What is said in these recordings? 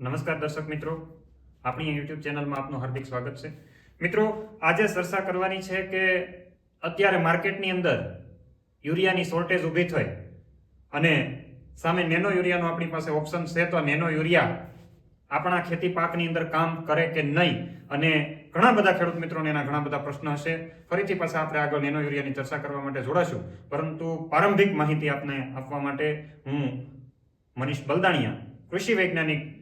નમસ્કાર દર્શક મિત્રો. આપણી યુટ્યુબ ચેનલમાં આપનું હાર્દિક સ્વાગત છે. મિત્રો, આજે ચર્ચા કરવાની છે કે અત્યારે માર્કેટની અંદર યુરિયાની શોર્ટેજ ઊભી થઈ અને સામે નેનો યુરિયાનો આપણી પાસે ઓપ્શન છે તો નેનો યુરિયા આપણા ખેતી પાકની અંદર કામ કરે કે નહીં અને ઘણા બધા ખેડૂત મિત્રોને એના ઘણા બધા પ્રશ્ન હશે. ફરીથી પાછા આપણે આગળ નેનો યુરિયાની ચર્ચા કરવા માટે જોડાશું. પરંતુ પ્રારંભિક માહિતી આપને આપવા માટે હું મનીષ બલદાણિયા, કૃષિ વૈજ્ઞાનિક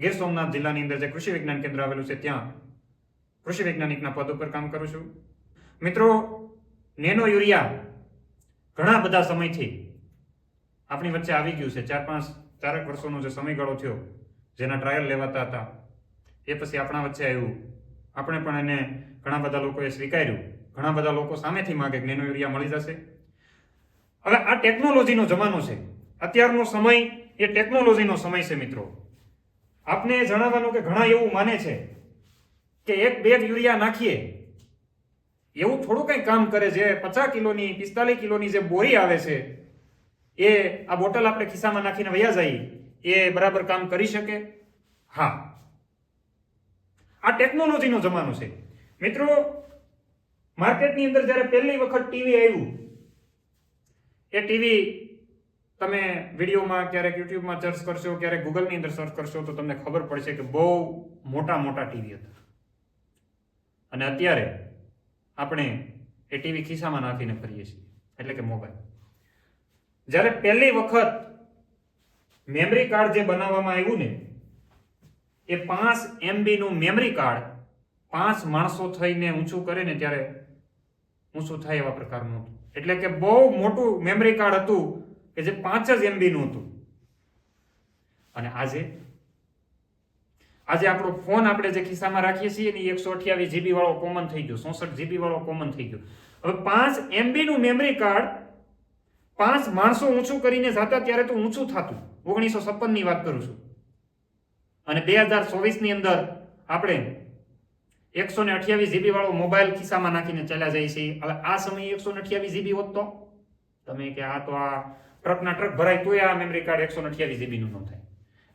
ગીર સોમનાથ જિલ્લાની અંદર જે કૃષિ વિજ્ઞાન કેન્દ્ર આવેલું છે, ત્યાં કૃષિ વૈજ્ઞાનિકના પદ ઉપર કામ કરું છું. મિત્રો, નેનો યુરિયા ઘણા બધા સમયથી આપણી વચ્ચે આવી ગયું છે. ચાર પાંચ ચારક વર્ષોનો જે સમયગાળો થયો, જેના ટ્રાયલ લેવાતા હતા, એ પછી આપણા વચ્ચે આવ્યું. આપણે પણ એને ઘણા બધા લોકોએ સ્વીકાર્યું. ઘણા બધા લોકો સામેથી માગે નેનો યુરિયા મળી જશે. હવે આ ટેકનોલોજીનો જમાનો છે. અત્યારનો સમય એ ટેકનોલોજીનો સમય છે, મિત્રો. આપને જણાવવાનું કે ઘણા એવું માને છે કે એક બેગ યુરિયા નાખીએ, એવું થોડું કંઈ કામ કરે જે પચાસ કિલોની, પિસ્તાલીસ કિલોની જે બોરી આવે છે, એ આ બોટલ આપણે ખિસ્સામાં નાખીને વયા જઈએ એ બરાબર કામ કરી શકે? હા. આ ટેકનોલોજીનો જમાનો છે. મિત્રો, માર્કેટની અંદર જ્યારે પહેલી વખત ટીવી આવ્યું, એ ટીવી તમે વિડીયોમાં ક્યારેક યુટ્યુબમાં સર્ચ કરશો, ક્યારેક ગૂગલની અંદર સર્ચ કરશો, તો તમને ખબર પડશે કે બહુ મોટા મોટા ટીવી હતા. અને અત્યારે આપણે એ ટીવી ખિસ્સામાં નાખીને ફરીએ છીએ, એટલે કે મોબાઈલ. જ્યારે પહેલી વખત મેમરી કાર્ડ જે બનાવવામાં આવ્યું ને, એ પાંચ એમબીનું મેમરી કાર્ડ પાંચ માણસો થઈને ઊંચું કરે ને ત્યારે ઊંચું થાય એવા પ્રકારનું હતું. એટલે કે બહુ મોટું મેમરી કાર્ડ હતું કે જે પાંચ જ એમબીનું હતું. અને આજે આજે આપણો ફોન આપણે જે ખિસ્સામાં રાખીએ છીએ ને એકસો અઠ્યાવીસ જીબી વાળો કોમન થઈ ગયો ચોસઠ જીબી વાળો કોમન થઈ ગયો. હવે પાંચ એમબીનું મેમરી કાર્ડ પાંચ માણસો ઊંચું કરીને જતા ત્યારે તો ઊંચું થતું. ઓગણીસો છપ્પનની વાત કરું છું. અને બે હજાર ચોવીસની અંદર આપણે એકસો ને અઠ્યાવીસ જીબી વાળો મોબાઈલ ખિસ્સામાં નાખીને ચાલ્યા જઈએ છીએ. હવે આ સમયે એકસો ને અઠ્યાવીસ જીબી હોત તો? તમે કે આ તો આ ટ્રકના ટ્રક ભરાય તોય આ મેમરી કાર્ડ એકસો અઠ્યાવીસ જીબીનું ન થાય.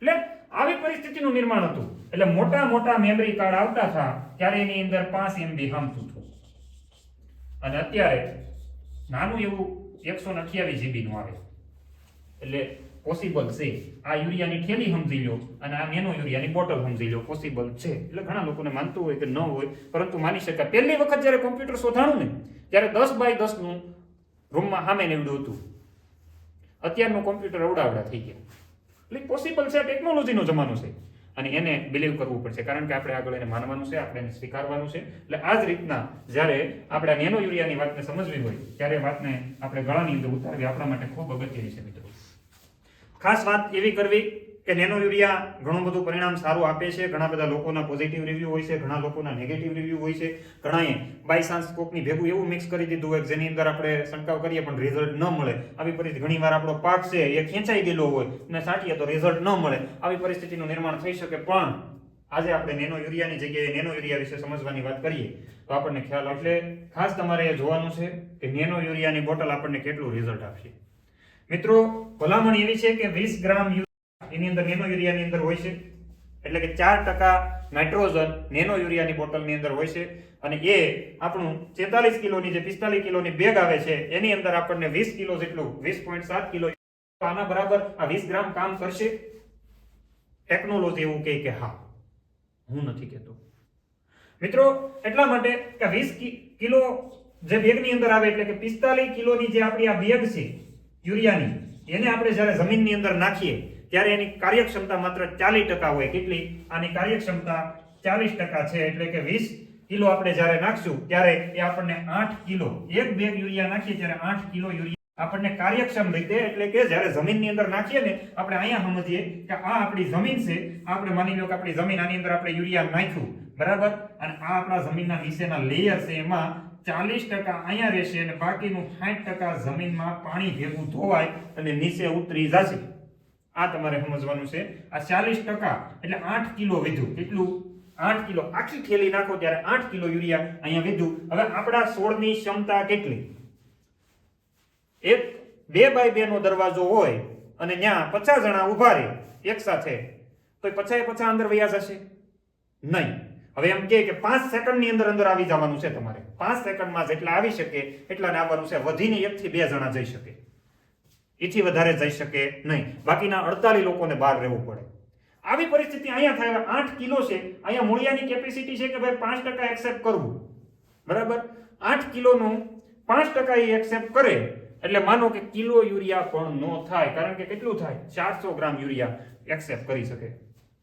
એટલે આવી પરિસ્થિતિનું નિર્માણ હતું. એટલે મોટા મોટા મેમરી કાર્ડ આવતા હતા, ત્યારે એની અંદર પાંચ એમબી હમતું હતું અને અત્યારે નાનું એવું એકસો અઠ્યાવીસ જીબીનું આવે. એટલે પોસિબલ છે. આ યુરિયાની થેલી સમજી લો અને આ નેનો યુરિયાની બોટલ સમજી લો. પોસિબલ છે. એટલે ઘણા લોકોને માનતું હોય કે ન હોય, પરંતુ માની શકાય. પહેલી વખત જ્યારે કોમ્પ્યુટર શોધાણું ને, ત્યારે દસ બાય દસનું રૂમમાં સામે નીવડ્યું હતું. અત્યારનું કોમ્પ્યુટર અવડાવડા થઈ ગયા. એટલે પોસિબલ છે ટેકનોલોજીનો જમાનો છે. અને એને બિલીવ કરવું પડશે. કારણ કે આપણે આગળ એને માનવાનું છે, આપણે એને સ્વીકારવાનું છે. એટલે આ જ રીતના જ્યારે આપણે નેનો યુરિયાની વાતને સમજવી હોય, ત્યારે વાતને આપણે ગળાની અંદર ઉતારવી આપણા માટે ખૂબ અગત્યની છે મિત્રો. ખાસ વાત એવી કરવી કે નેનો યુરિયા ઘણું બધું પરિણામ સારું આપે છે. ઘણા બધા લોકોના પોઝિટિવ રિવ્યૂ હોય છે, ઘણા લોકોના નેગેટિવ રિવ્યુ હોય છે. ઘણાએ બાય ચાન્સ કોકની ભેગું એવું મિક્સ કરી દીધું હોય જેની અંદર આપણે છંટકાવ કરીએ પણ રિઝલ્ટ ન મળે. આવી પરિસ્થિતિ ઘણીવાર આપણો પાક છે એ ખેંચાઈ ગયેલો હોય ને છાંટીએ તો રિઝલ્ટ ન મળે. આવી પરિસ્થિતિનું નિર્માણ થઈ શકે પણ આજે આપણે નેનો યુરિયાની જગ્યાએ નેનો યુરિયા વિશે સમજવાની વાત કરીએ તો આપણને ખ્યાલ એટલે ખાસ તમારે એ જોવાનું છે કે નેનો યુરિયાની બોટલ આપણને કેટલું રિઝલ્ટ આપશે. મિત્રો, ભલામણ એવી છે કે વીસ ગ્રામ એની અંદર નેનો યુરિયાની અંદર હોય છે. એટલે કે ચાર ટકા નાઇટ્રોજન નેનો યુરિયાની બોટલની અંદર હોય છે. અને એ આપણું છેતાલીસ કિલોની જે પિસ્તાલીસ કિલોની બેગ આવે છે, એની અંદર આપણને વીસ કિલો જેટલું, વીસ પોઈન્ટ સાત કિલો આના બરાબર આ વીસ ગ્રામ કામ કરશે. ટેકનોલોજી એવું કહે કે હા, હું નથી કહેતો. મિત્રો, એટલા માટે કે વીસ કિલો જે બેગની અંદર આવે એટલે કે પિસ્તાલીસ કિલોની જે આપણી આ બેગ છે, યુરિયાની, એને આપણે જ્યારે જમીનની અંદર નાખીએ ત્યારે એની કાર્યક્ષમતા માત્ર ચાલીસ ટકા હોય કેટલી? આની કાર્યક્ષમતા ચાલીસ ટકા છે એટલે કે વીસ કિલો આપણે જ્યારે નાખશું, ત્યારે એ આપણને આઠ કિલો, એક બેગ યુરિયા નાખીએ ત્યારે આઠ કિલો યુરિયા આપણને કાર્યક્ષમ રીતે એટલે કે જ્યારે જમીનની અંદર નાખીએ ને, આપણે અહીંયા સમજીએ કે આ આપણી જમીન છે, આપણે માની લો કે આપણી જમીન આની અંદર આપણે યુરિયા નાખ્યું, બરાબર? અને આ આપણા જમીનના નીચેના લેયર છે, એમાં ચાલીસ ટકા અહીંયા રહેશે અને બાકીનું સાઠ ટકા જમીનમાં પાણી ભેગું ધોવાય અને નીચે ઉતરી જશે. આ તમારે સમજવાનું છે. આ ચાલીસ ટકા એટલે આઠ કિલો વધ્યું કેટલું? આઠ કિલો. આખી થેલી નાખો ત્યારે આઠ કિલો યુરિયા અહીંયા વધ્યું હવે આપણા છોડની ક્ષમતા કેટલી? એક, બે બાય બે નો દરવાજો હોય અને ત્યાં પચાસ જણા ઊભા રહે એક સાથે, તો પચાએ પચા અંદર વયા જશે? નહીં. હવે એમ કે પાંચ સેકન્ડની અંદર અંદર આવી જવાનું છે તમારે. પાંચ સેકન્ડમાં જેટલા આવી શકે એટલાને આવવાનું છે. વધીને એકથી બે જણા જઈ શકે. એથી વધારે જઈ શકે નહીં. બાકીના અડતાલીસ લોકોને બહાર રહેવું પડે. આવી પરિસ્થિતિ અહીંયા થાય આઠ કિલો છે. અહીંયા મૂળિયાની કેપેસિટી છે કે ભાઈ પાંચ ટકા એક્સેપ્ટ કરવું? બરાબર? આઠ કિલોનું પાંચ ટકા એ એક્સેપ્ટ કરે. એટલે માનો કે કિલો યુરિયા પણ નો થાય. કારણ કે કેટલું થાય? ચારસો ગ્રામ યુરિયા એક્સેપ્ટ કરી શકે.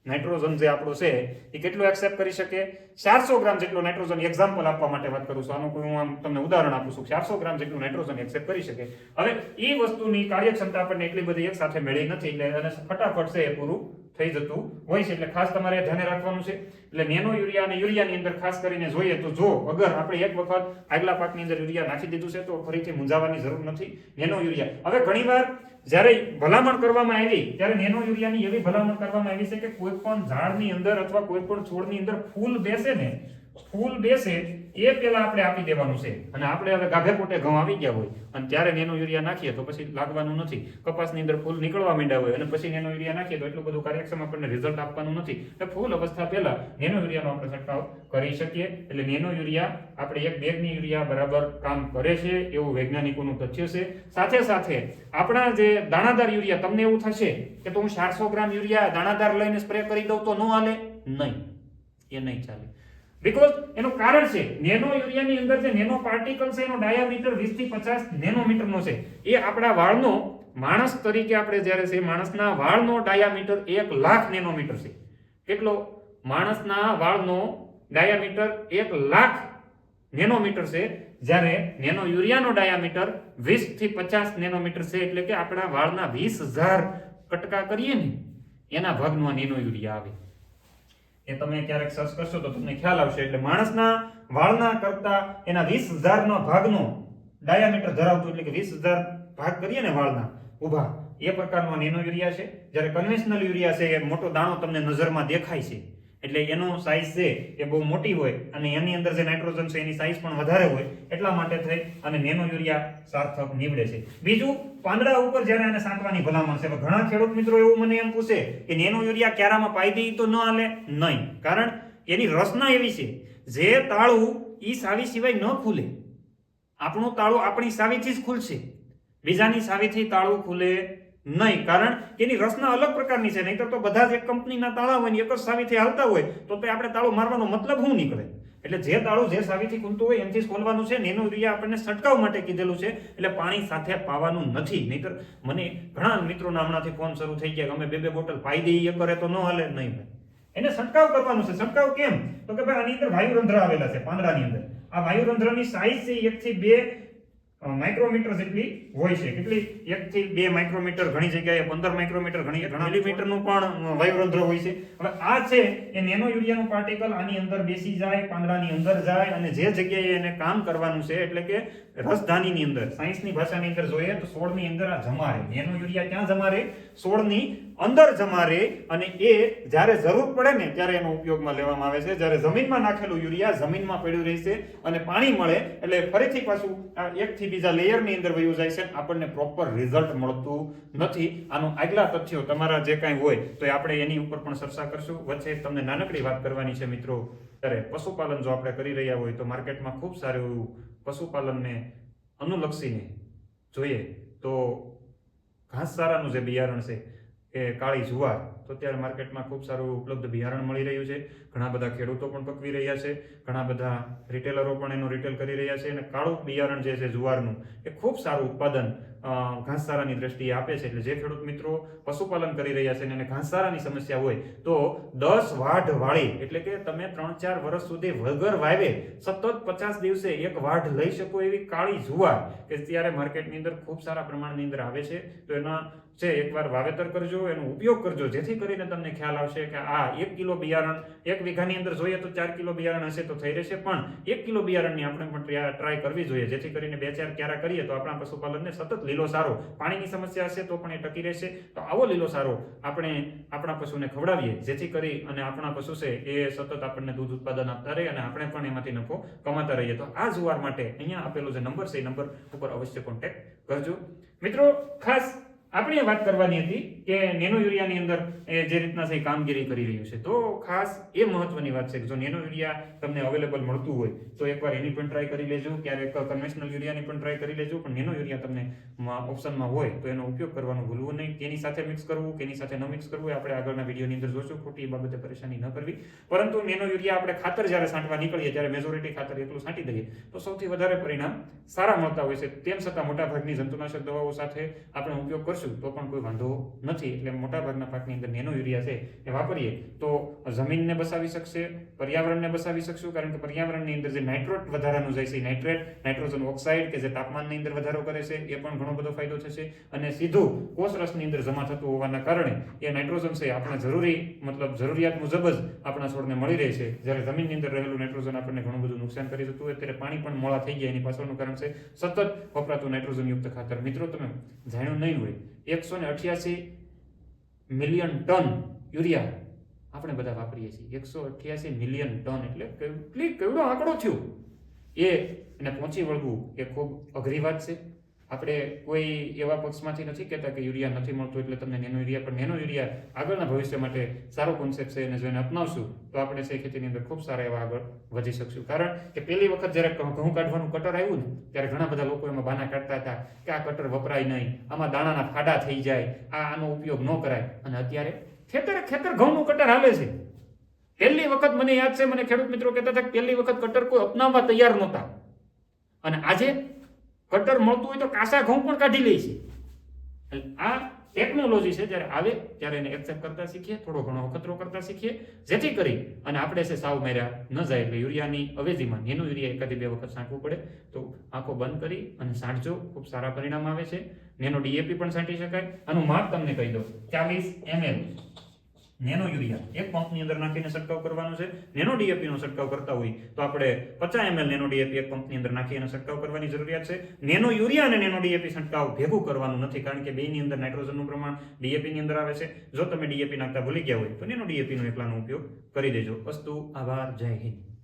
નાઇટ્રોજન જે આપણું છે, એ કેટલું એક્સેપ્ટ કરી શકે? ચારસો ગ્રામ જેટલું નાઇટ્રોજન એક્ઝામ્પલ આપવા માટે વાત કરું છું. આનું કોઈ હું તમને ઉદાહરણ આપું છું. ચારસો ગ્રામ જેટલું નાઇટ્રોજન એક્સેપ્ટ કરી શકે. હવે, એ વસ્તુની કાર્યક્ષમતા આપણને એટલી બધી એક સાથે મળી નથી, એટલે અને ફટાફટ છે એ પૂરું થઈ જતું હોય છે. એટલે ખાસ તમારે ધ્યાને રાખવાનું છે. એટલે નેનો યુરિયા અને યુરિયાની અંદર ખાસ કરીને જોઈએ તો જો અગર આપણે એક વખત આગલા પાકની અંદર યુરિયા નાખી દીધું છે, તો ફરીથી મૂંઝાવાની જરૂર નથી. Nano urea. હવે ઘણીવાર જ્યારે ભલામણ કરવામાં આવી, ત્યારે નેનો યુરિયાની એવી ભલામણ કરવામાં આવી છે કે કોઈ પણ ઝાડની અંદર અથવા કોઈ પણ છોડની અંદર ફૂલ બેસે ને, ફૂલ બેસે એ પહેલા આપણે આપી દેવાનું છે. અને આપણે હવે ગાભે પોટે ઘઉં આવી ગયા હોય. અને ત્યારે નેનો યુરિયા નાખીએ તો પછી લાગવાનું નથી. કપાસની અંદર ફૂલ નીકળવા માંડ્યા હોય અને પછી નેનો યુરિયા નાખીએ તો એટલું બધું કાર્યક્ષમ આપણને રિઝલ્ટ આપવાનું નથી. એટલે ફૂલ અવસ્થા પહેલા નેનો યુરિયાનો આપણે છંટકાવ કરી શકીએ. એટલે નેનો યુરિયા આપણે એક બેગની યુરિયા બરાબર કામ કરે છે એવું વૈજ્ઞાનિકોનું તથ્ય છે. સાથે સાથે આપણા જે દાણાદાર યુરિયા, તમને એવું થશે કે તો હું ચારસો ગ્રામ યુરિયા દાણાદાર લઈને સ્પ્રે કરી દઉં તો ન હાલે? નહીં. એ નહીં ચાલે. બીકોઝ એનું કારણ છે, નેનો યુરિયાની અંદર જે નેનો પાર્ટિકલ છે, એનો ડાયામીટર 20 થી 50 નેનોમીટરનો છે. એ આપણા વાળનો માણસ તરીકે આપણે જ્યારે છે, માણસના વાળનો ડાયામીટર 1 લાખ નેનોમીટર છે. કેટલો? માણસના વાળનો ડાયામીટર 1 લાખ નેનોમીટર છે, જ્યારે નેનો યુરિયાનો ડાયામીટર 20 થી 50 નેનોમીટર છે, એટલે કે આપણા વાળના 20000 કટકા કરીએ ને, એના ભાગનો નેનો યુરિયા આવે. એ તમે ક્યારેક સર્ચ કરશો તો તમને ખ્યાલ આવશે. એટલે માણસના વાળના કરતા એના વીસ હજારનો ભાગનો ડાયામીટર ધરાવતું એટલે કે વીસ હજાર ભાગ કરીએ ને વાળના, ઊભા. એ પ્રકારનો નેનો યુરિયા છે. જ્યારે કન્વેન્શનલ યુરિયા છે, એ મોટો દાણો તમને નજરમાં દેખાય છે. એટલે એનો સાઇઝ છે એ બહુ મોટી હોય અને એની અંદર જે નાઇટ્રોજન છે એની સાઇઝ પણ વધારે હોય એટલા માટે થઈ અને નેનો યુરિયા સાર્થક નીવડે છે. બીજું, પાંદડા ઉપર જ્યારે આને સાંટવાની ભલામણ છે ઘણા ખેડૂત મિત્રો એવું મને એમ પૂછે કે નેનો યુરિયા ક્યારામાં પાઈ દઈ તો ન હાલે? નહીં. કારણ એની રચના એવી છે, જે તાળું ઈ સાવી સિવાય ન ખુલે. આપણું તાળું આપણી સાવીથી જ ખુલશે. બીજાની સાવીથી તાળું ખુલે નહીં. કારણ કે એની રચના અલગ પ્રકારની છે. નહીંતર તો બધા જ એક કંપનીના તાળા હોય એક જ સાવીથી હાલતા હોય, તો તે આપણે તાળું મારવાનો મતલબ શું નીકળે? એટલે જે તાળું જે સાવીથી ખુલતું હોય એમથી ખોલવાનું છે એનું યુરિયા આપણને છંટકાવ માટે કીધેલું છે. એટલે પાણી સાથે પાવાનું નથી. નહીતર મને ઘણા મિત્રોના હમણાંથી ફોન શરૂ થઈ ગયા કે અમે બે બે બોટલ પાઈ દઈએ કરે તો ન હાલે. નહીં ભાઈ. એને છંટકાવ કરવાનું છે. છંટકાવ કેમ? તો કે ભાઈ આની અંદર વાયુરંધ્ર આવેલા છે પાંદડાની અંદર. આ વાયુરંધ્રની સાઈઝ છે એક થી બે માઇક્રોમીટર જેટલી હોય છે. કેટલી? એક થી બે માઇક્રોમીટર ઘણી જગ્યાએ પંદર માઇક્રોમીટર ઘણી ઘણા મિલીમીટરનું પણ વાયુરંધ્ર હોય છે. હવે આ છે એ નેનો યુરિયાનું પાર્ટિકલ આની અંદર બેસી જાય, પાંદડાની અંદર જાય અને જે જગ્યાએ એને કામ કરવાનું છે, એટલે કે રસધાનીની અંદર, સાયન્સની ભાષાની અંદર જોઈએ તો સોળની અંદર આ જમારે, નેનો યુરિયા ક્યાં જમા રહે સોળની અંદર જમા રહે અને એ જ્યારે જરૂર પડે ને ત્યારે એનો ઉપયોગમાં લેવામાં આવે છે. જ્યારે જમીનમાં નાખેલું યુરિયા જમીનમાં પડ્યું રહેશે અને પાણી મળે, એટલે ફરીથી પાછું આ એકથી બીજા લેયરની અંદર વયું જાય છે આપણને પ્રોપર રિઝલ્ટ મળતું નથી. આનું આગલા તથ્યો તમારા જે કાંઈ હોય તો આપણે એની ઉપર પણ ચર્ચા કરશું. વચ્ચે તમને નાનકડી વાત કરવાની છે મિત્રો. ત્યારે પશુપાલન જો આપણે કરી રહ્યા હોય તો માર્કેટમાં ખૂબ સારું એવું પશુપાલનને અનુલક્ષીને જોઈએ તો ઘાસચારાનું જે બિયારણ છે એ કાળી જુવાર તો અત્યારે માર્કેટમાં ખૂબ સારું ઉપલબ્ધ બિયારણ મળી રહ્યું છે. ઘણા બધા ખેડૂતો પણ પકવી રહ્યા છે. ઘણા બધા રિટેલરો પણ એનું રિટેલ કરી રહ્યા છે અને કાળું બિયારણ જે છે જુવારનું, એ ખૂબ સારું ઉત્પાદન ઘાસચારાની દ્રષ્ટિએ આપે છે. એટલે જે ખેડૂત મિત્રો પશુપાલન કરી રહ્યા છે અને ઘાસચારાની સમસ્યા હોય, તો દસ વાઢ વાળી, એટલે કે તમે ત્રણ ચાર વર્ષ સુધી વગર વાવે, સતત પચાસ દિવસે એક વાઢ લઈ શકો એવી કાળી જુવાર, કે ત્યારે માર્કેટની અંદર ખૂબ સારા પ્રમાણની અંદર આવે છે. તો એના છે, એકવાર વાવેતર કરજો, એનો ઉપયોગ કરજો. જેથી કરીને તમને ખ્યાલ આવશે કે આ એક કિલો બિયારણ એક વીઘાની અંદર જોઈએ તો ચાર કિલો બિયારણ હશે તો થઈ રહેશે, પણ એક કિલો બિયારણની આપણે પણ ટ્રાય કરવી જોઈએ. જેથી કરીને બે ચાર ક્યારા કરીએ તો આપણા પશુપાલનને સતત લીલો સારો પાણીની સમસ્યા હશે તો પણ એ ટકી રહેશે. તો આવો લીલો સારો આપણે આપણા પશુને ખવડાવીએ. જેથી કરી અને આપણા પશુ છે એ સતત આપણને દૂધ ઉત્પાદન આપતા રહે અને આપણે પણ એમાંથી નફો કમાતા રહીએ. તો આ જુવાર માટે અહીંયા આપેલો જે નંબર છે એ નંબર ઉપર અવશ્ય કોન્ટેક્ટ કરજો. મિત્રો, ખાસ આપણે વાત કરવાની હતી કે નેનો યુરિયાની અંદર જે રીતના છે કામગીરી કરી રહ્યું છે. તો ખાસ એ મહત્વની વાત છે કે જો નેનો યુરિયા તમને અવેલેબલ મળતું હોય, તો એકવાર એની પણ ટ્રાય કરી લેજો, ક્યારેક કન્વેન્શનલ યુરિયાની પણ ટ્રાય કરી લેજો, પણ નેનો યુરિયા તમને ઓપ્શનમાં હોય, તો એનો ઉપયોગ કરવાનો ભૂલવું નહીં. કેની સાથે મિક્સ કરવું કેની સાથે ન મિક્સ કરવું, એ આપણે આગળના વિડીયોની અંદર જોશું. ખોટી એ બાબતે પરેશાની ન કરવી. પરંતુ નેનો યુરિયા આપણે ખાતર જ્યારે છાંટવા નીકળીએ, ત્યારે મેજોરિટી ખાતર એટલું છાંટી દઈએ, તો સૌથી વધારે પરિણામ સારા મળતા હોય છે. તેમ છતાં મોટાભાગની જંતુનાશક દવાઓ સાથે આપણે ઉપયોગ કરશું. તો પણ કોઈ વાંધો નથી. એટલે મોટાભાગના પાકની અંદર નેનો યુરિયા છે એ વાપરીએ. તો જમીનને બસાવી શકશે, પર્યાવરણને બસાવી શકશું, કારણ કે પર્યાવરણની અંદર જે નાઇટ્રોટ વધારાનું જાય છે નાઇટ્રેટ, નાઇટ્રોજન ઓક્સાઇડ કે જે તાપમાનની અંદર વધારો કરે છે, એ પણ ઘણો બધો ફાયદો થશે. અને સીધું કોષરસની અંદર જમા થતું હોવાના કારણે એ નાઇટ્રોજન છે આપણે જરૂરી, મતલબ જરૂરિયાત મુજબ જ આપણા છોડને મળી રહે છે. જ્યારે જમીનની અંદર રહેલું નાઇટ્રોજન આપણને ઘણું બધું નુકસાન કરી જતું હોય, ત્યારે પાણી પણ મોળા થઈ ગયા એની પાછળનું કારણ છે સતત વપરાતું નાઇટ્રોજન યુક્ત ખાતર. મિત્રો, તમે જાણ્યું નહીં હોય એકસો ને અઠ્યાસી મિલિયન ટન યુરિયા આપણે બધા વાપરીએ છીએ. એકસો અઠ્યાસી મિલિયન ટન એટલે કેટલી કેવડો આંકડો થયો? એ એને પહોંચી વળવું એ ખૂબ અઘરી વાત છે. આપણે કોઈ એવા પક્ષમાંથી નથી કહેતા કે યુરિયા નથી મળતું એટલે તમને નેનો યુરિયા, પણ નેનો યુરિયા આગળના ભવિષ્ય માટે સારો કોન્સેપ્ટ છે એને જો એને અપનાવશું, તો આપણે છે ખેતીની અંદર ખૂબ સારા એવા આગળ વધી શકશું. કારણ કે પહેલી વખત જ્યારે ઘઉં કાઢવાનું કટર આવ્યું ને, ત્યારે ઘણા બધા લોકો એમાં બાના કાઢતા હતા કે આ કટર વપરાય નહીં, આમાં દાણાના ફાડા થઈ જાય, આ આનો ઉપયોગ ન કરાય. અને અત્યારે ખેતરે ખેતર ઘઉંનું કટર હાલે છે. પહેલી વખત મને યાદ છે, મને ખેડૂત મિત્રો કહેતા હતા કે પહેલી વખત કટર કોઈ અપનાવવા તૈયાર નહોતા. અને આજે કટર મળતું હોય તો કાસા ઘઉં પણ કાઢી લે છે. આ ટેકનોલોજી છે, જ્યારે આવે, ત્યારે એને એક્સેપ્ટ કરતા શીખીએ, થોડો ઘણો અખતરો કરતા શીખીએ. જેથી કરી અને આપણે છે સાવ મેર્યા, ન જાય એટલે યુરિયાની અવેજીમાં, એનું યુરિયા એકાદી બે વખત છાંટવું પડે. તો આંખો બંધ કરી અને છાંટજો ખૂબ સારા પરિણામ આવે છે. નેનો ડીએપી પણ છાંટી શકાય. આનું માપ તમને કહી દો ચાલીસ એમએલ નેનો યુરિયા. એક પંપની અંદર નાખીને છંટકાવ કરવાનો છે. નેનો ડીએપી નો છંટકાવ કરતા હોય તો આપણે પચાસ એમએલ નેનો ડીએપી એક પંપની અંદર નાખીને છંટકાવ કરવાની જરૂરિયાત છે. નેનો યુરિયા અને નેનો ડીએપી છંટકાવ ભેગું કરવાનું નથી કારણ કે બેની અંદર નાઇટ્રોજનનું પ્રમાણ ડીએપી ની અંદર આવે છે. જો તમે ડીએપી નાખતા ભૂલી ગયા હોય તો નેનો ડીએપીનો એકલાનો ઉપયોગ કરી દેજો. વસ્તુ આભાર, જય હિન્દ.